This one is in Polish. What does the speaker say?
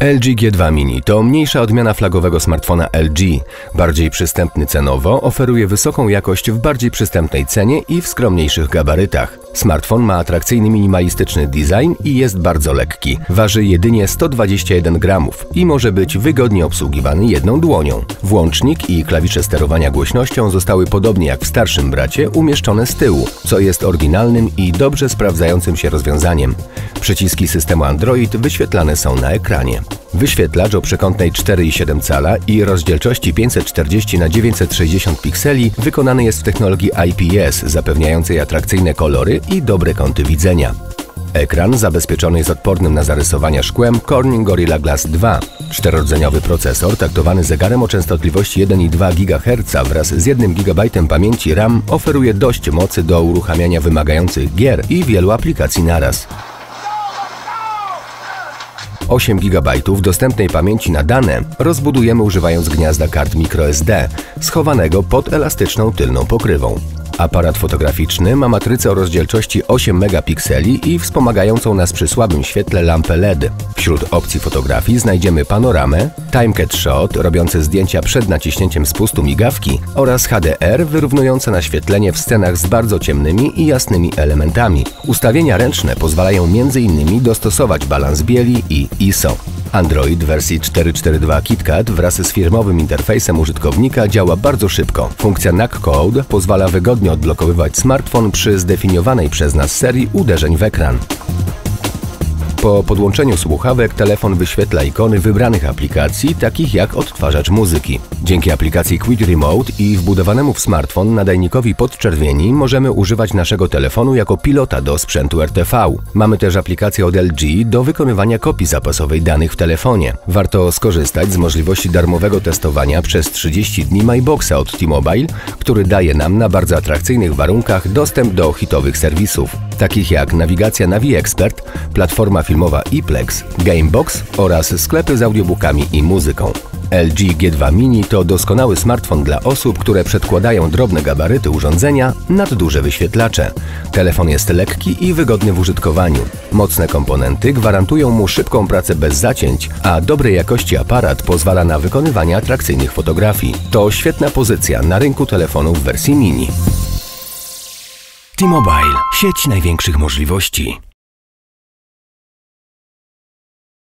LG G2 Mini to mniejsza odmiana flagowego smartfona LG. Bardziej przystępny cenowo, oferuje wysoką jakość w bardziej przystępnej cenie i w skromniejszych gabarytach. Smartfon ma atrakcyjny minimalistyczny design i jest bardzo lekki. Waży jedynie 121 gramów i może być wygodnie obsługiwany jedną dłonią. Włącznik i klawisze sterowania głośnością zostały podobnie jak w starszym bracie umieszczone z tyłu, co jest oryginalnym i dobrze sprawdzającym się rozwiązaniem. Przyciski systemu Android wyświetlane są na ekranie. Wyświetlacz o przekątnej 4,7 cala i rozdzielczości 540 na 960 pikseli wykonany jest w technologii IPS, zapewniającej atrakcyjne kolory i dobre kąty widzenia. Ekran zabezpieczony jest odpornym na zarysowania szkłem Corning Gorilla Glass 2. Czterodzeniowy procesor taktowany zegarem o częstotliwości 1,2 GHz wraz z 1 GB pamięci RAM oferuje dość mocy do uruchamiania wymagających gier i wielu aplikacji naraz. 8 GB dostępnej pamięci na dane rozbudujemy używając gniazda kart microSD, schowanego pod elastyczną tylną pokrywą. Aparat fotograficzny ma matrycę o rozdzielczości 8 megapikseli i wspomagającą nas przy słabym świetle lampę LED. Wśród opcji fotografii znajdziemy panoramę, timecat shot robiące zdjęcia przed naciśnięciem spustu migawki oraz HDR wyrównujące naświetlenie w scenach z bardzo ciemnymi i jasnymi elementami. Ustawienia ręczne pozwalają m.in. dostosować balans bieli i ISO. Android wersji 4.4.2 KitKat wraz z firmowym interfejsem użytkownika działa bardzo szybko. Funkcja Knock Code pozwala wygodnie odblokowywać smartfon przy zdefiniowanej przez nas serii uderzeń w ekran. Po podłączeniu słuchawek telefon wyświetla ikony wybranych aplikacji, takich jak odtwarzacz muzyki. Dzięki aplikacji Quick Remote i wbudowanemu w smartfon nadajnikowi podczerwieni możemy używać naszego telefonu jako pilota do sprzętu RTV. Mamy też aplikację od LG do wykonywania kopii zapasowej danych w telefonie. Warto skorzystać z możliwości darmowego testowania przez 30 dni MyBoxa od T-Mobile, który daje nam na bardzo atrakcyjnych warunkach dostęp do hitowych serwisów, takich jak nawigacja Navi Expert, platforma filmowa iPlex, Gamebox oraz sklepy z audiobookami i muzyką. LG G2 Mini to doskonały smartfon dla osób, które przedkładają drobne gabaryty urządzenia nad duże wyświetlacze. Telefon jest lekki i wygodny w użytkowaniu. Mocne komponenty gwarantują mu szybką pracę bez zacięć, a dobrej jakości aparat pozwala na wykonywanie atrakcyjnych fotografii. To świetna pozycja na rynku telefonów w wersji mini. T-Mobile. Sieć największych możliwości.